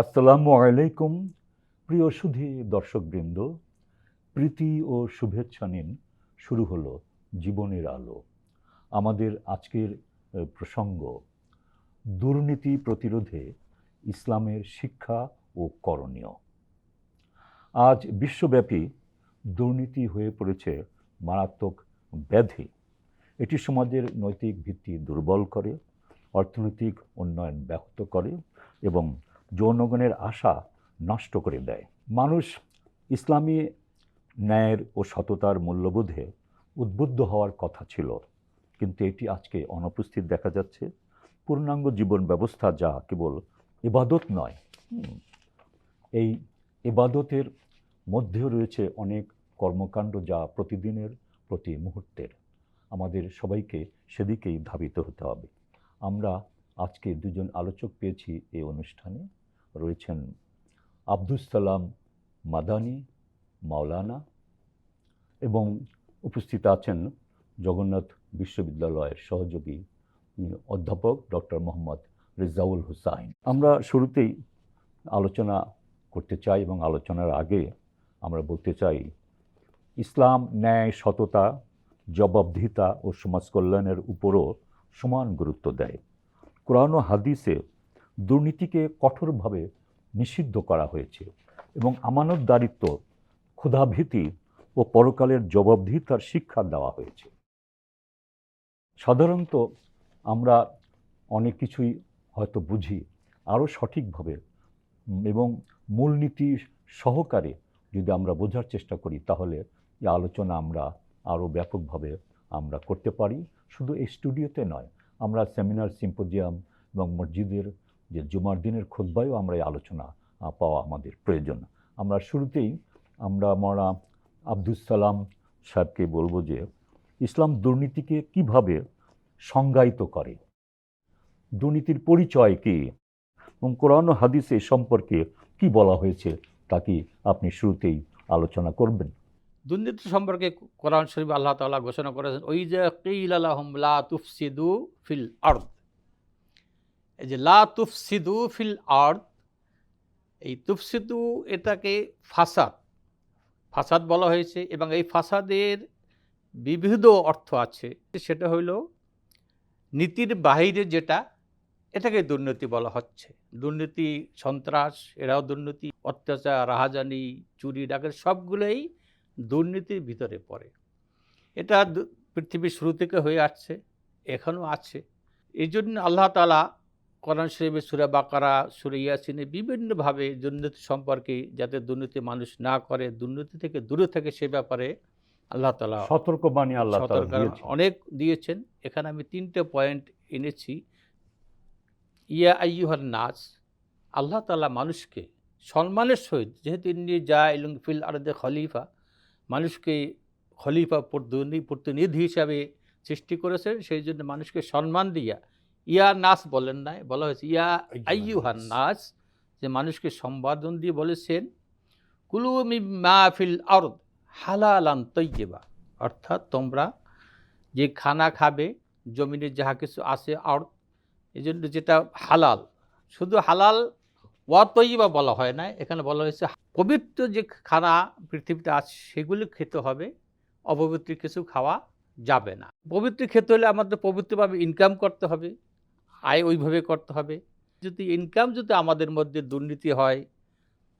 আসসালামু আলাইকুম, প্রিয় সুধী দর্শকবৃন্দ। প্রীতি ও শুভেচ্ছা নিন, শুরু হলো জীবনের আলো। আমাদের আজকের প্রসঙ্গ, দুর্নীতি প্রতিরোধে ইসলামের শিক্ষা ও করণীয়। আজ বিশ্বব্যাপী দুর্নীতি হয়ে পড়েছে মারাত্মক ব্যাধি। এটি সমাজের নৈতিক ভিত্তি দুর্বল করে, অর্থনৈতিক উন্নয়ন ব্যাহত করে এবং জনগণের আশা নষ্ট করে দেয়। মানুষ ইসলামী ন্যায়ের ও সততার মূল্যবোধে উদ্বুদ্ধ হওয়ার কথা ছিল, কিন্তু এটি আজকে অনুপস্থিত দেখা যাচ্ছে। পূর্ণাঙ্গ জীবন ব্যবস্থা যা কেবল ইবাদত নয় এই ইবাদতের মধ্যেও রয়েছে অনেক কর্মকাণ্ড যা প্রতিদিনের, প্রতি মুহূর্তের। আমাদের সবাইকে সেদিকেই ধাবিত হতে হবে। আমরা আজকে দুজন আলোচক পেয়েছি এই অনুষ্ঠানে। রয়েছেন আব্দুস সালাম মাদানি, মাওলানা এবং উপস্থিত আছেন জগন্নাথ বিশ্ববিদ্যালয়ের সহযোগী অধ্যাপক ডক্টর মোহাম্মদ রেজাউল হুসাইন। আমরা শুরুতেই আলোচনা করতে চাই এবং আলোচনার আগে আমরা বলতে চাই, ইসলাম, ন্যায়, সততা, জবাবদিহিতা ও সমাজ কল্যাণের উপরও সমান গুরুত্ব দেয়। কোরআন ও হাদিসে দুর্নীতিকে কঠোরভাবে নিষিদ্ধ করা হয়েছে এবং আমানতদারিত্ব ক্ষুধাভীতি ও পরকালের জবাবদিহিতার শিক্ষা দেওয়া হয়েছে। সাধারণত আমরা অনেক কিছুই হয়তো বুঝি আরও সঠিকভাবে এবং মূলনীতি সহকারে যদি আমরা বোঝার চেষ্টা করি তাহলে এই আলোচনা আমরা আরও ব্যাপকভাবে আমরা করতে পারি। শুধু এই স্টুডিওতে নয়, আমরা সেমিনার, সিম্পোজিয়াম এবং মসজিদের যে জুমার দিনের খোদ্বায়ও আমরা এই আলোচনা পাওয়া আমাদের প্রয়োজন। আমরা শুরুতেই আমরা মরা আব্দুস সালাম সাহেবকে বলব যে, ইসলাম দুর্নীতিকে কীভাবে সংজ্ঞায়িত করে? দুর্নীতির পরিচয় কী? এবং কোরআন হাদিসে সম্পর্কে কি বলা হয়েছে, তা কি আপনি শুরুতেই আলোচনা করবেন? দুর্নীতি সম্পর্কে কোরআন শরীফ আল্লাহ তাআলা ঘোষণা করেছেন, ওই যে কিল আলাহম লা তুফসিদু ফিল আর্দ। এই যে লা তুফসিদু ফিল আর্দ, এই তুফসিদু এটাকে ফাসাদ ফাসাদ বলা হয়েছে এবং এই ফাসাদের বিবিধ অর্থ আছে। সেটা হইল নীতির বাহিরে যেটা, এটাকে দুর্নীতি বলা হচ্ছে। দুর্নীতি, সন্ত্রাস, এরাও দুর্নীতি, অত্যাচার, রাহাজানি, চুরি, ডাকাত, সবগুলোই দুর্নীতির ভিতরে পড়ে। এটা পৃথিবীর শুরু থেকে হয়ে আসছে, এখনও আছে। এই জন্য আল্লাহ তালা কোরআন শরীফে সুরা বাকারা সুরে ইয়াসিনে বিভিন্নভাবে দুর্নীতি সম্পর্কে যাতে দুর্নীতি মানুষ না করে দুর্নীতি থেকে দূরে থাকে সে ব্যাপারে আল্লাহ তালা সতর্কবাণী আল্লাহ সতর্ক অনেক দিয়েছেন। এখানে আমি তিনটে পয়েন্ট এনেছি। ইয়া আইয়ুহার নাচ আল্লাহ তালা মানুষকে সম্মানের সহিত যেহেতু ইন্নি যা ইলুং ফিল আরদে খলিফা মানুষকে খলিফা প্রতিনিধি হিসাবে সৃষ্টি করেছেন সেই জন্য মানুষকে সম্মান দিয়া ইয়া নাস বলেন নাই বলা হয়েছে ইয়া আইয়ুহার নাস। যে মানুষকে সম্বোধন দিয়ে বলেছেন কুলু মা ফিল আরদ হালালান তৈবা অর্থাৎ তোমরা যে খানা খাবে জমিনে যাহা কিছু আছে আর এই জন্য যেটা হালাল শুধু হালাল ওয়া তৈবা বলা হয় না এখানে বলা হয়েছে পবিত্র যে খানা পৃথিবীতে আছে সেগুলি খেতে হবে অপবিত্র কিছু খাওয়া যাবে না। পবিত্র খেতে হলে আমাদের পবিত্রভাবে ইনকাম করতে হবে ওইভাবে করতে হবে। যদি ইনকাম যদি আমাদের মধ্যে দুর্নীতি হয়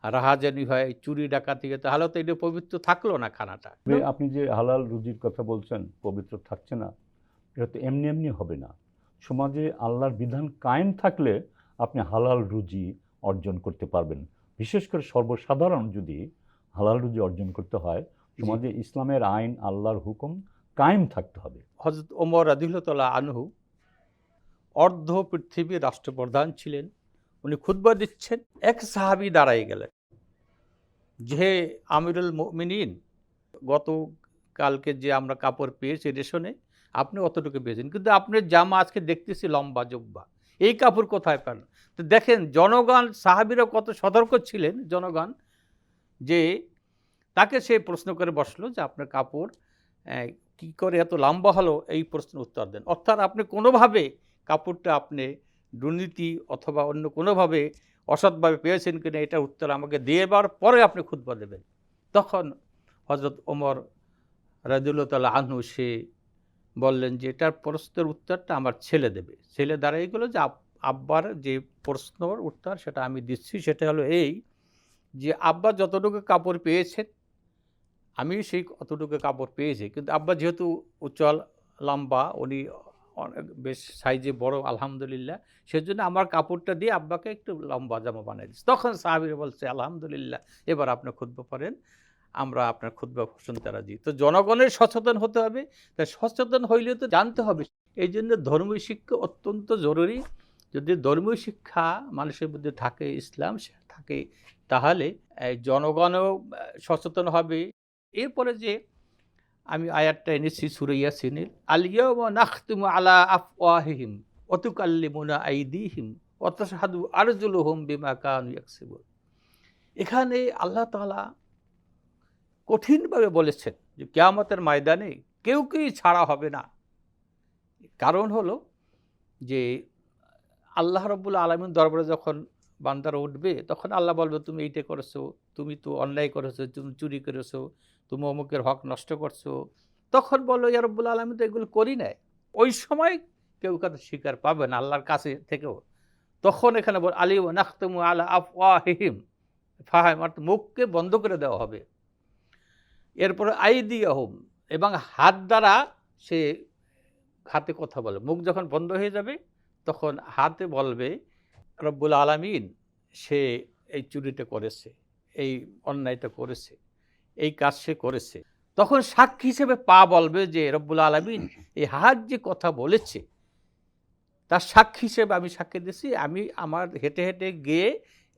রাহাজানি হয় চুরি ডাকাতি হয় তাহলে তো এটা পবিত্র থাকল না খানাটা। আপনি যে হালাল রুজির কথা বলছেন পবিত্র থাকছে না এটা তো এমনি এমনি হবে না। সমাজে আল্লাহর বিধান কায়েম থাকলে আপনি হালাল রুজি অর্জন করতে পারবেন। বিশেষ করে সর্বসাধারণ যদি হালাল রুজি অর্জন করতে হয় সমাজে ইসলামের আইন আল্লাহর হুকুম কায়েম থাকতে হবে। হজরত ওমর রাদিল্লাহ আনহু অর্ধ পৃথিবীর রাষ্ট্রপ্রধান ছিলেন। উনি খুতবা দিচ্ছেন। এক সাহাবি দাঁড়াই গেলেন। যে আমিরুল মিনিন গত কালকে যে আমরা কাপড় পেয়েছি রেশনে, আপনি অতটুকু পেয়েছেন। কিন্তু আপনার জামা আজকে দেখতেছি লম্বা জব্বা। এই কাপড় কোথায় পেন? তো দেখেন, জনগণ সাহাবিরা কত সতর্ক ছিলেন, জনগণ, যে তাকে সে প্রশ্ন করে বসল যে আপনার কাপড় কি করে এত লম্বা হলো? এই প্রশ্নের উত্তর দেন। অর্থাৎ আপনি কোনোভাবে কাপড়টা আপনি দুর্নীতি অথবা অন্য কোনোভাবে অসৎভাবে পেয়েছেন কিনা এটার উত্তর আমাকে দিয়ে এবার পরে আপনি খুতবা দেবেন। তখন হজরত ওমর রাজুল্লাহ তাল্লাহ আনহু সে বললেন যে, এটার প্রশ্নের উত্তরটা আমার ছেলে দেবে। ছেলে দ্বারা এইগুলো যে, আব- আব্বার যে প্রশ্নর উত্তর সেটা আমি দিচ্ছি, সেটা হলো এই যে, আব্বা যতটুকু কাপড় পেয়েছেন, আমি সেই অতটুকু কাপড় পেয়েছি। কিন্তু আব্বা যেহেতু উজ্জ্বল লম্বা, উনি বেশ সাইজে বড়, আলহামদুলিল্লাহ। সেজন্য আমার কাপড়টা দিয়ে আব্বাকে একটু লম্বা জামা বানিয়ে দিচ্ছি তখন সাহাবির বলছে, আলহামদুলিল্লাহ, এবার আপনি খুদ্া পড়েন, আমরা আপনার খুদ্া শুনতে রাজি তো জনগণের সচেতন হতে হবে। তাই সচেতন হইলে তো জানতে হবে। এই জন্য ধর্মীয় শিক্ষা অত্যন্ত জরুরি। যদি ধর্মীয় শিক্ষা মানুষের মধ্যে থাকে, ইসলাম থাকে, তাহলে জনগণও সচেতন হবে। এরপরে যে আমি আয়াতটা এনেছি সুরাইয়া সিনিল আলিয়াউমা নাখতুমু আলা আফওয়াহিহিম অতুকাল্লিমুনা আইদিহিম অতশহাদু আরজুলুহুম বিমা কানু এখানে আল্লাহ তাআলা কঠিনভাবে বলেছেন যে, কেয়ামতের ময়দানে কেউ কেউ ছাড়া হবে না। কারণ হলো যে, আল্লাহ রব্বুল আলমিন দরবারে যখন বান্দারা উঠবে, তখন আল্লাহ বলবে, তুমি এইটা করেছ, তুমি তো অন্যায় করেছ, তুমি চুরি করেছ তুমি অমুকের হক নষ্ট করছ। তখন বলো ইয়া রব্বুল আলমিন তো এগুলো করি নাই। ওই সময় কেউ কাদের শিকার পাবে না, আল্লাহর কাছে থেকেও। তখন এখানে বল, আলী নাখতমু আলা আফ ওয়াহিম ফাহাম, অর্থাৎ মুখকে বন্ধ করে দেওয়া হবে। এরপরে আইদি আহম এবং হাত দ্বারা সে হাতে কথা বলে। মুখ যখন বন্ধ হয়ে যাবে, তখন হাতে বলবে, রব্বুল আলামিন, সে এই চুরিটা করেছে, এই অন্যায়টা করেছে। এই কাজ সে করেছে। তখন সাক্ষী হিসেবে পা বলবে যে রব্বুল আলামিন এই হাত যে কথা বলেছে তার সাক্ষী হিসেবে আমি সাক্ষী দিছি আমি আমার হেঁটে হেঁটে গিয়ে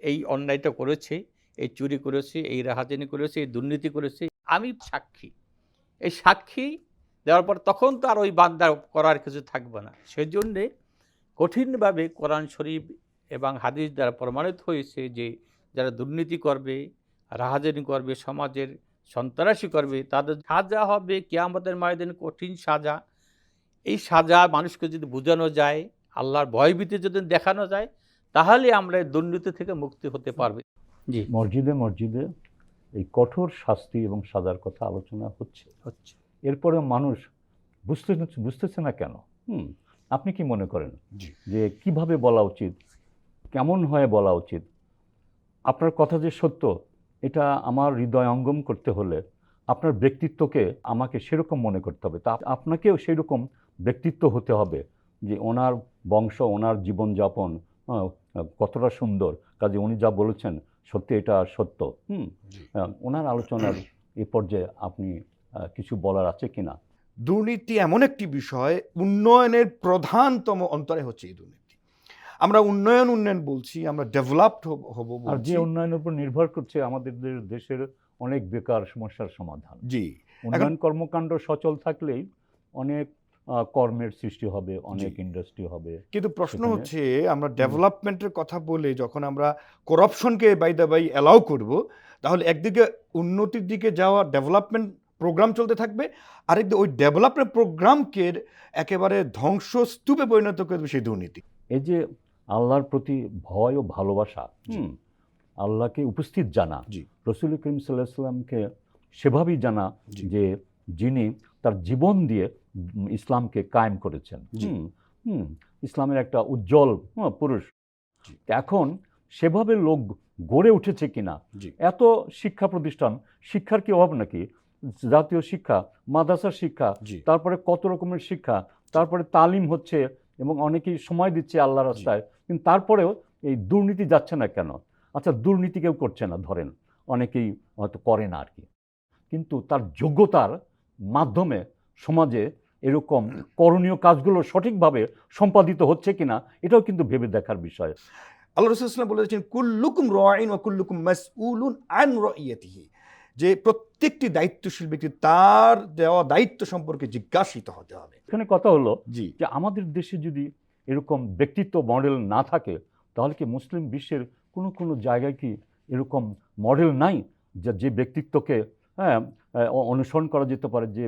এই অন্যায়টা করেছে এই চুরি করেছি এই রাহাজানি করেছে এই দুর্নীতি করেছে। আমি সাক্ষী। এই সাক্ষী দেওয়ার পর তখন তো আর ওই বাগদা করার কিছু থাকবে না। সেই জন্যে কঠিনভাবে কোরআন শরীফ এবং হাদিস দ্বারা প্রমাণিত হয়েছে যে যারা দুর্নীতি করবে রাহাজানি করবে সমাজের সন্ত্রাসী করবে তাদের সাজা হবে কেয়ামতের ময়দানে কঠিন সাজা। এই সাজা মানুষকে যদি বোঝানো যায় আল্লাহর ভয়ভীতি যদি দেখানো যায় তাহলে আমরা এই দুর্নীতি থেকে মুক্তি হতে পারবে। জি। মসজিদে মসজিদে এই কঠোর শাস্তি এবং সাজার কথা আলোচনা হচ্ছে। হচ্ছে। এরপরে মানুষ বুঝতে বুঝতেছে না কেন? হুম আপনি কি মনে করেন? যে কীভাবে বলা উচিত? কেমন হয়ে বলা উচিত? আপনার কথা যে সত্য এটা আমার হৃদয় অঙ্গম করতে হলে আপনার ব্যক্তিত্বকে আমাকে সেরকম মনে করতে হবে। তা আপনাকেও সেই রকম ব্যক্তিত্ব হতে হবে যে ওনার বংশ ওনার জীবনযাপন কতটা সুন্দর। কাজে উনি যা বলেছেন সত্যি এটা সত্য। হুম? ওনার আলোচনার এ পর্যায়ে আপনি কিছু বলার আছে কিনা? দুর্নীতি এমন একটি বিষয় উন্নয়নের প্রধানতম অন্তরে হচ্ছে এই দুর্নীতি। আমরা উন্নয়ন উন্নয়ন বলছি আমরা ডেভেলপড হব আর যে উন্নয়নের উপর নির্ভর করছে আমাদের দেশের অনেক বেকার সমস্যার সমাধান। জি। উন্নয়ন কর্মকাণ্ড সচল থাকলেই অনেক কর্মের সৃষ্টি হবে অনেক ইন্ডাস্ট্রি হবে কিন্তু প্রশ্ন হচ্ছে আমরা ডেভেলপমেন্টের কথা বলে যখন আমরা করাপশনকে বাই দা বাই অ্যালাউ করব তাহলে একদিকে উন্নতির দিকে যাওয়া ডেভেলপমেন্ট প্রোগ্রাম চলতে থাকবে আরেকদিকে ওই ডেভেলপমেন্ট প্রোগ্রামকে একেবারে ধ্বংসস্তূপে পরিণত করবে সেই দুর্নীতি। এই যে আল্লাহর প্রতি ভয় ও ভালোবাসা। হুম, আল্লাহকে উপস্থিত জানা। জি। রসুল করিম সাল্লাহ সাল্লামকে সেভাবেই জানা যে যিনি তার জীবন দিয়ে ইসলামকে কায়েম করেছেন। ইসলামের একটা উজ্জ্বল পুরুষ। এখন সেভাবে লোক গড়ে উঠেছে কিনা। এত শিক্ষা প্রতিষ্ঠান শিক্ষার কি অভাব নাকি? জাতীয় শিক্ষা মাদ্রাসার শিক্ষা তারপরে কত রকমের শিক্ষা তারপরে তালিম হচ্ছে এবং অনেকেই সময় দিচ্ছে আল্লাহ রাস্তায়। কিন্তু তারপরেও এই দুর্নীতি যাচ্ছে না কেন? আচ্ছা দুর্নীতি কেউ করছে না ধরেন। অনেকেই হয়তো করে না আর কি কিন্তু তার যোগ্যতার মাধ্যমে সমাজে এরকম করণীয় কাজগুলো সঠিকভাবে সম্পাদিত হচ্ছে কিনা এটাও কিন্তু ভেবে দেখার বিষয়। আল্লাহ রসুলাম বলেছেন কুল্লুকুম রাইন ও কুল্লুকুম মাসউলুন আন রাইয়াতিহি। যে প্রত্যেকটি দায়িত্বশীল ব্যক্তি তার দেওয়া দায়িত্ব সম্পর্কে জিজ্ঞাসিত হতে হবে। এখানে কথা হলো জি। যে আমাদের দেশে যদি এরকম ব্যক্তিত্ব মডেল না থাকে তাহলে কি মুসলিম বিশ্বের কোনো কোনো জায়গায় কি এরকম মডেল নাই যা যে ব্যক্তিত্বকে হ্যাঁ অনুসরণ করা যেতে পারে যে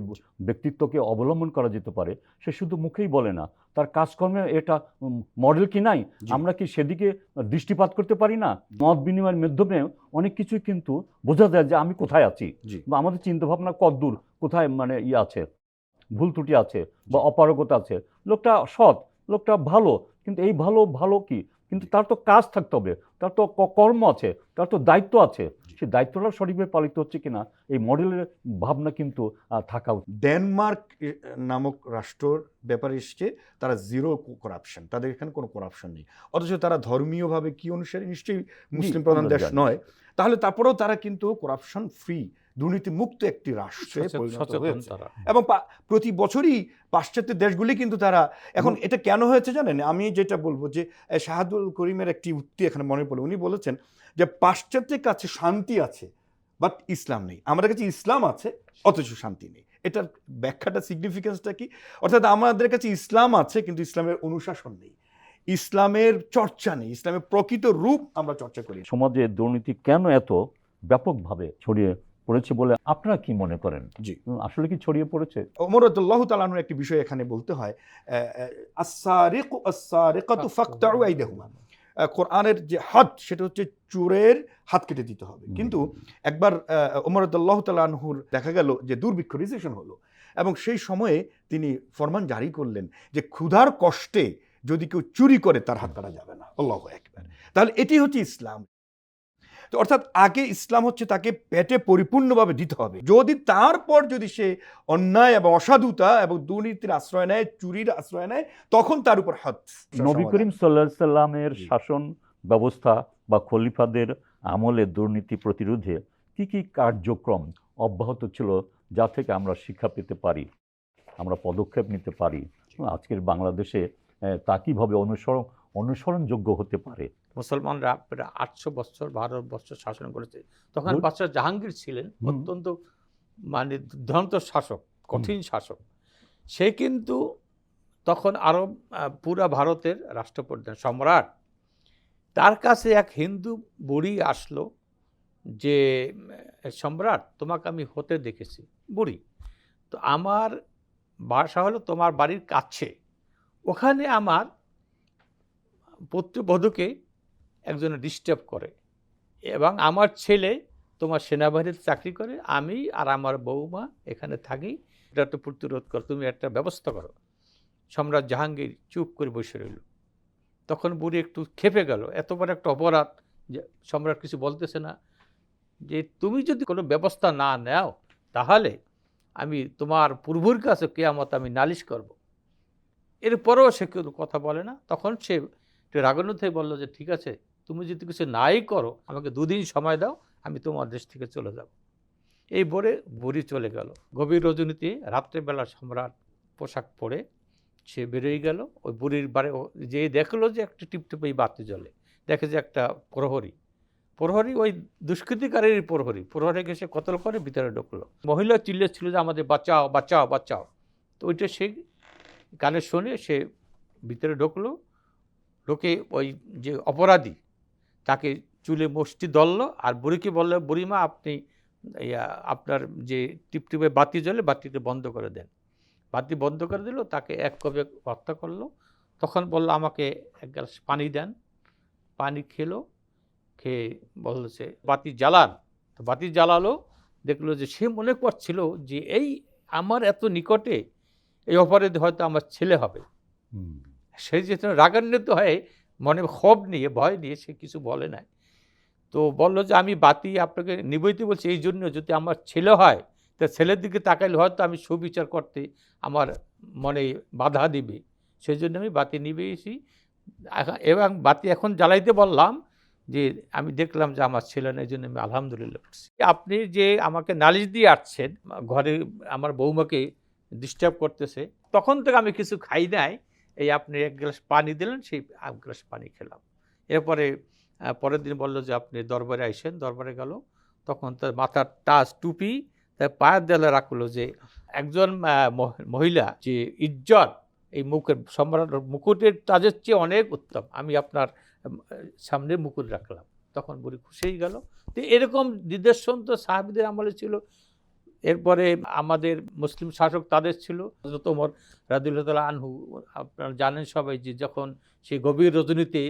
ব্যক্তিত্বকে অবলম্বন করা যেতে পারে সে শুধু মুখেই বলে না তার কাজকর্মে এটা মডেল কি নাই? আমরা কি সেদিকে দৃষ্টিপাত করতে পারি না? মত বিনিময়ের মাধ্যমে অনেক কিছুই কিন্তু বোঝা যায় যে আমি কোথায় আছি বা আমাদের চিন্তাভাবনা কদ্দূর কোথায় মানে ইয়ে আছে ভুল ত্রুটি আছে বা অপারগতা আছে। লোকটা সৎ লোকটা ভালো কিন্তু এই ভালো ভালো কি? কিন্তু তার তো কাজ থাকতে হবে তার তো কর্ম আছে তার তো দায়িত্ব আছে। সেই দায়িত্বটা সঠিকভাবে পালিত হচ্ছে কিনা এই মডেলের ভাবনা কিন্তু থাকা উচিত। ডেনমার্ক নামক রাষ্ট্রর ব্যাপারে এসছে তারা জিরো করাপশন তাদের এখানে কোনো করাপশন নেই। অথচ তারা ধর্মীয়ভাবে কি অনুসারে নিশ্চয়ই মুসলিম প্রধান দেশ নয় তাহলে তারপরেও তারা কিন্তু করাপশন ফ্রি দুর্নীতি মুক্ত একটি রাষ্ট্রে পরিণত হয়েছে। এবং পা- প্রতি বছরই পাশ্চাত্য দেশগুলি কিন্তু তারা এখন এটা কেন হয়েছে জানেন? আমি যেটা বলব যে শাহাদুল করিমের একটি উক্তি এখানে মনে পড়ে। উনি বলেছেন যে পাশ্চাত্যের কাছে শান্তি আছে বাট ইসলাম নেই। আমাদের কাছে ইসলাম আছে অথচ শান্তি নেই। এটার ব্যাখ্যাটা সিগনিফিকেন্সটা কি? অর্থাৎ আমাদের কাছে ইসলাম আছে কিন্তু ইসলামের অনুশাসন নেই। ইসলামের চর্চা নেই। ইসলামের প্রকৃত রূপ আমরা চর্চা করি সমাজে দুর্নীতি কেন এত ব্যাপকভাবে ছড়িয়ে পড়েছে বলে আপনারা কি মনে করেন? জি। আসলে কি ছড়িয়ে পড়েছে? ওমরতুল্লাহ তালানুর একটি বিষয় এখানে বলতে হয় কোরআনের যে হাত সেটা হচ্ছে চোরের হাত কেটে দিতে হবে। কিন্তু একবার ওমরদুল্লাহ তালানহুর দেখা গেল যে দুর্ভিক্ষ রিসেশন হলো এবং সেই সময়ে তিনি ফরমান জারি করলেন যে ক্ষুধার কষ্টে যদি কেউ চুরি করে তার হাত কাটা যাবে না। আল্লাহ একবার তাহলে এটি হচ্ছে ইসলাম। অর্থাৎ আগে ইসলাম হচ্ছে তাকে পেটে পরিপূর্ণভাবে দিতে হবে। যদি তারপর যদি সে অন্যায় এবং অসাধুতা এবং দুর্নীতির আশ্রয় নেয় চুরির আশ্রয় নেয় তখন তার উপর হাত নবী করিম সাল্লাহ সাল্লামের শাসন ব্যবস্থা বা খলিফাদের আমলে দুর্নীতি প্রতিরোধে কি কি কার্যক্রম অব্যাহত ছিল যা থেকে আমরা শিক্ষা পেতে পারি আমরা পদক্ষেপ নিতে পারি? আজকের বাংলাদেশে তা কীভাবে অনুসরণ অনুসরণযোগ্য হতে পারে? মুসলমানরা প্রায় আটশো বছর ভারত বছর শাসন করেছে। তখন বাদশাহ জাহাঙ্গীর ছিলেন অত্যন্ত মানে দুর্দান্ত শাসক কঠিন শাসক। সে কিন্তু তখন আরব আহ, পুরা ভারতের রাষ্ট্রপ্রধান সম্রাট। তার কাছে এক হিন্দু বুড়ি আসলো যে সম্রাট তোমাকে আমি হতে দেখেছি বুড়ি। তো আমার বাসা হলো তোমার বাড়ির কাছে। ওখানে আমার পুত্রবধূকে একজন ডিস্টার্ব করে। এবং আমার ছেলে তোমার সেনাবাহিনীতে চাকরি করে, আমি আর আমার বৌমা এখানে থাকি। এটা তো প্রতিরোধ করো, তুমি একটা ব্যবস্থা করো। সম্রাট জাহাঙ্গীর চুপ করে বসে রইল। তখন বুড়ি একটু খেপে গেল। এত বড় একটা অপরাধ যে সম্রাট কিছু বলতেছে না। যে তুমি যদি কোনো ব্যবস্থা না নাও, তাহলে আমি তোমার পূর্বর কাছে কেয়ামত আমি নালিশ করব। এরপরেও সে কোনো কথা বলে না। তখন সে রাগান্বিত বলল যে, ঠিক আছে তুমি যদি কিছু নাই করো, আমাকে দুদিন সময় দাও, আমি তোমার দেশ থেকে চলে যাব। এই বলে বুড়ি চলে গেল। গভীর রজনীতে রাত্রেবেলা সম্রাট পোশাক পরে সে বেরিয়ে গেল। ওই বুড়ির বাড়ি যে দেখল যে একটা টিপটিপ এই বাতি জ্বলে, দেখে যে একটা প্রহরী। প্রহরী ওই দুষ্কৃতিকারীর প্রহরী। প্রহরীকে সে কতল করে, ভিতরে ঢুকলো। মহিলা চিল্লেছিল যে আমাদের বাঁচাও বাঁচাও বাঁচাও। তো ওইটা সে কানে শুনে সে ভিতরে ঢুকলো। ঢুকে ওই যে অপরাধী তাকে চুলে মুষ্টি দলল আর বুড়িকে বলল বুড়িমা আপনি আপনার যে টিপটিপে বাতি জ্বলে বাতিটা বন্ধ করে দেন। বাতি বন্ধ করে দিল তাকে এক কবে হত্যা করল। তখন বলল আমাকে এক গ্লাস পানি দেন। পানি খেলো খেয়ে বলল সে বাতি জ্বালান। তো বাতি জ্বালালো দেখল যে সে মনে করছিল যে এই আমার এত নিকটে এই অপরাধ হয়তো আমার ছেলে হবে। সে যেহেতু রাগান্বিত হয়ে মনে ক্ষোভ নিয়ে, ভয় নিয়ে সে কিছু বলে নাই। তো বলল যে, আমি বাতি আপনাকে নিবইতে বলছি, এই জন্য যদি আমার ছেলে হয়, তা ছেলের দিকে তাকাইলে হয়তো আমি সুবিচার করতে আমার মনে বাধা দিবে। সেই জন্য আমি বাতি নিবেছি। এবং বাতি এখন জ্বালাইতে বললাম যে, আমি দেখলাম যে আমার ছেলে নেই, এই জন্য আমি আলহামদুলিল্লাহ আপনি যে আমাকে নালিশ দিয়ে আসছেন, ঘরে আমার বৌমাকে ডিস্টার্ব করতেছে, তখন থেকে আমি কিছু খাই নাই। এই আপনি এক গ্লাস পানি দিলেন, সেই এক গ্লাস পানি খেলাম। এরপরে পরের দিন বলল যে, আপনি দরবারে আইসেন। দরবারে গেল। তখন তার মাথার টাচ টুপি তার পায়ের দেয়ালে রাখল যে, একজন মহ- মহিলা যে ইজ্জত, এই মুখের সম্রাট মুকুটের তাজের চেয়ে অনেক উত্তম। আমি আপনার সামনে মুকুট রাখলাম। তখন বুড়ি খুশি হয়ে গেল। তো এরকম নিদর্শন তো সাহাবিদের আমলে ছিল। এরপরে আমাদের মুসলিম শাসক তাদের ছিল হযরত ওমর আনহু। আপনারা জানেন সবাই যে যখন সেই গভীর রজনীতে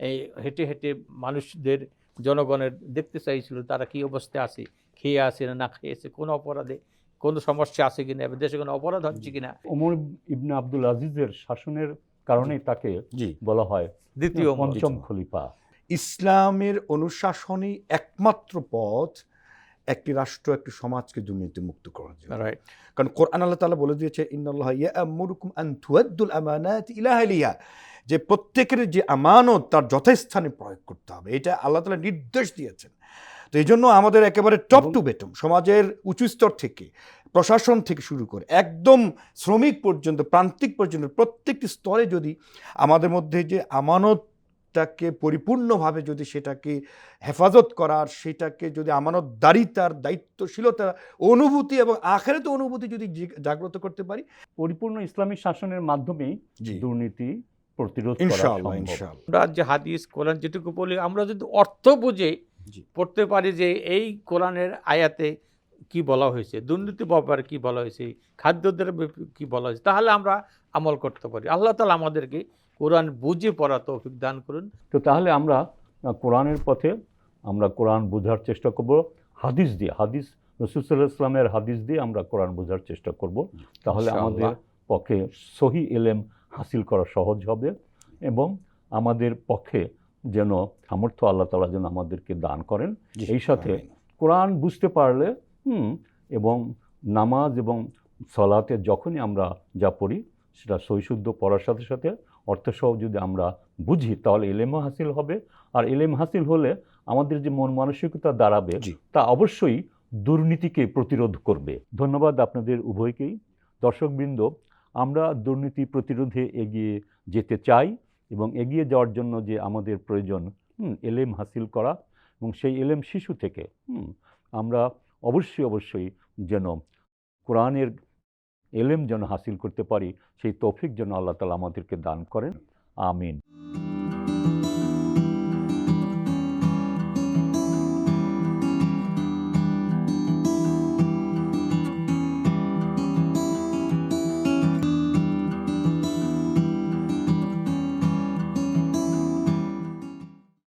এই হেঁটে হেঁটে মানুষদের জনগণের দেখতে চাইছিল তারা কি অবস্থায় আছে খেয়ে আছে না না খেয়েছে কোন অপরাধে কোনো সমস্যা আছে কিনা এবার দেশে কোনো অপরাধ হচ্ছে কিনা। ওমর ইবনে আব্দুল আজিজের শাসনের কারণেই তাকে জি। বলা হয় দ্বিতীয়। পঞ্চম খলিফা। ইসলামের অনুশাসনই একমাত্র পথ একটি রাষ্ট্র একটি সমাজকে দুর্নীতি মুক্ত করার জন্য. কারণ কোরআন আল্লাহ তাআলা বলে দিয়েছে ইন্নাল্লাহ ইয়া'মুরুকুম আন আমানাত ইলা আহলিহা যে প্রত্যেকের যে আমানত তার যথাস্থানে প্রয়োগ করতে হবে। এটা আল্লাহ তাআলা নির্দেশ দিয়েছেন। তো এই জন্য আমাদের একেবারে টপ টু বেটম সমাজের উঁচু স্তর থেকে প্রশাসন থেকে শুরু করে একদম শ্রমিক পর্যন্ত প্রান্তিক পর্যন্ত প্রত্যেকটি স্তরে যদি আমাদের মধ্যে যে আমানতটাকে পরিপূর্ণভাবে যদি সেটাকে হেফাজত করার সেটাকে যদি আমানতদারিতার দায়িত্বশীলতা অনুভূতি এবং আখেরাতে অনুভূতি যদি জাগ্রত করতে পারি। পরিপূর্ণ ইসলামী শাসনের মাধ্যমেই দুর্নীতি প্রতিরোধ করা ইনশাআল্লাহ সম্ভব। ইনশাআল্লাহ। আমরা যে হাদিস কোরআন যেটুকু বলি আমরা যদি অর্থ বুঝে পড়তে পারি যে এই কোরআনের আয়াতে কি বলা হয়েছে দুর্নীতি ব্যাপারে কি বলা হয়েছে খাদ্যদ্রব্য কি বলা হয়েছে তাহলে আমরা আমল করতে পারি। আল্লাহ তালা আমাদেরকে কোরআন বুঝে পড়া তৌফিক দান করুন। তো তাহলে আমরা কোরআনের পথে আমরা কোরআন বোঝার চেষ্টা করব। হাদিস দিয়ে হাদিস রসুল্লাহ ইসলামের হাদিস দিয়ে আমরা কোরআন বোঝার চেষ্টা করব। তাহলে আমাদের পক্ষে সহি এলেম হাসিল করা সহজ হবে এবং আমাদের পক্ষে যেন সামর্থ্য আল্লাহ তালা যেন আমাদেরকে দান করেন। এই সাথে কোরআন বুঝতে পারলে হুম এবং নামাজ এবং সলাতে যখনই আমরা যা পড়ি সেটা সৈশুদ্ধ পড়ার সাথে সাথে অর্থসহ যদি আমরা বুঝি তাহলে এলেমও হাসিল হবে। আর এলেম হাসিল হলে আমাদের যে মন মানসিকতা দাঁড়াবে তা অবশ্যই দুর্নীতিকে প্রতিরোধ করবে। ধন্যবাদ আপনাদের উভয়কেই। দর্শকবৃন্দ আমরা দুর্নীতি প্রতিরোধে এগিয়ে যেতে চাই এবং এগিয়ে যাওয়ার জন্য যে আমাদের প্রয়োজন এলেম হাসিল করা এবং সেই এলেম শিশু থেকে আমরা অবশ্যই অবশ্যই যেন কোরআনের এলেম যেন হাসিল করতে পারি সেই তৌফিক যেন আল্লাহ তালা আমাদেরকে দান করেন। আমিন।